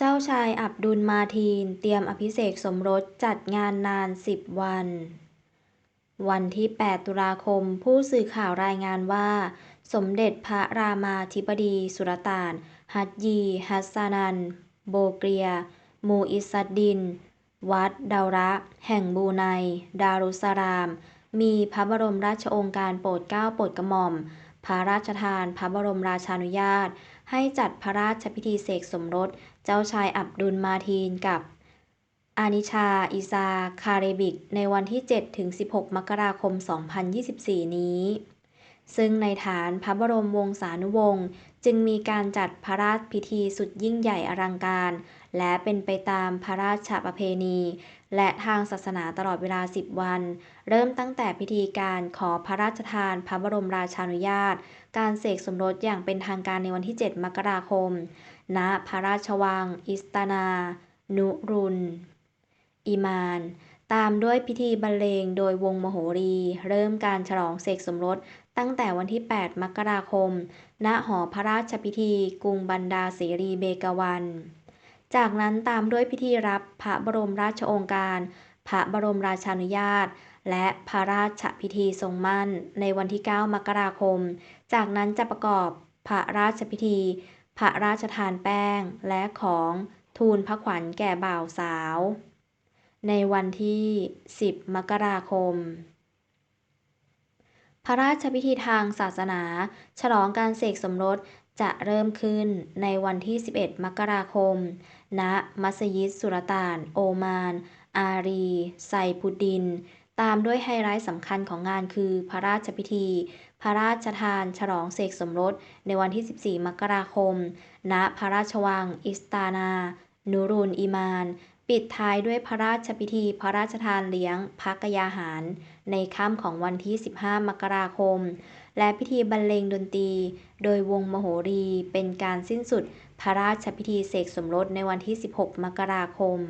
เจ้าชายอับดุลมาทีน เตรียมอภิเษกสมรสจัดงานนานสิบวัน วันที่ 8 ตุลาคม ผู้สื่อข่าวรายงานว่า สมเด็จพระรามาธิบดีสุลต่าน ฮัจญีฮัสซานัน โบเกรีย มูอิซัดดิน วัดดาระแห่งบูไน ดารุสสลาม มีพระบรมราชโองการโปรดเกล้าโปรดกระหม่อม พระราชทาน พระบรมราชานุญาต ให้จัดพระราชพิธีเสกสมรส เจ้าชายอับดุลมาทีนกับ อานิชา อิซา คาเรบิก ในวันที่7-16 มกราคม 2024 นี้ ซึ่งในฐานพระบรมวงศานุวงศ์ จึงมีการจัดพระราชพิธีสุดยิ่งใหญ่อลังการ และเป็นไปตามพระราชประเพณี และทางศาสนาตลอดเวลา 10 วัน เริ่มตั้งแต่พิธีการขอพระราชทานพระบรมราชานุญาต การเสกสมรสอย่างเป็นทางการในวันที่ 7 มกราคม ณ พระราชวัง อิสตานา นุรุนอิมาน ตามด้วยพิธีบรรเลงโดยวงมโหรี เริ่มการฉลองเสกสมรสตั้งแต่วันที่ 8 มกราคม ณ หอพระราชพิธี กรุงบันดาเสรีเบกวัน จากนั้นตามด้วยพิธีรับพระบรมราชโองการ พระบรมราชานุญาต และพระราชพิธีทรงมั่น ในวันที่ 9 มกราคม จากนั้นจะประกอบพระราชพิธี พระราชทานแป้ง และของทูลพระขวัญแก่บ่าวสาว ในวันที่ 10 มกราคม พระราชพิธีทางศาสนา ฉลองการเสกสมรสจะเริ่มขึ้นในวันที่ 11 มกราคม ณ มัสยิดสุลต่าน โอมาน อารี ไซพุดดิน ตามด้วยไฮไลท์สำคัญของงานคือพระราชพิธี พระราชทาน ฉลองเสกสมรส ในวันที่ 14 มกราคม ณ พระราชวัง อิสตานา นูรุนอิมาน ปิดท้ายด้วยพระราชพิธีพระราชทานเลี้ยงพักยาหาร ในค่ำของวันที่ 15 มกราคม และพิธีบรรเลงดนตรี โดยวงมโหรีเป็นการสิ้นสุดพระราชพิธีเสกสมรสในวันที่ 16 มกราคม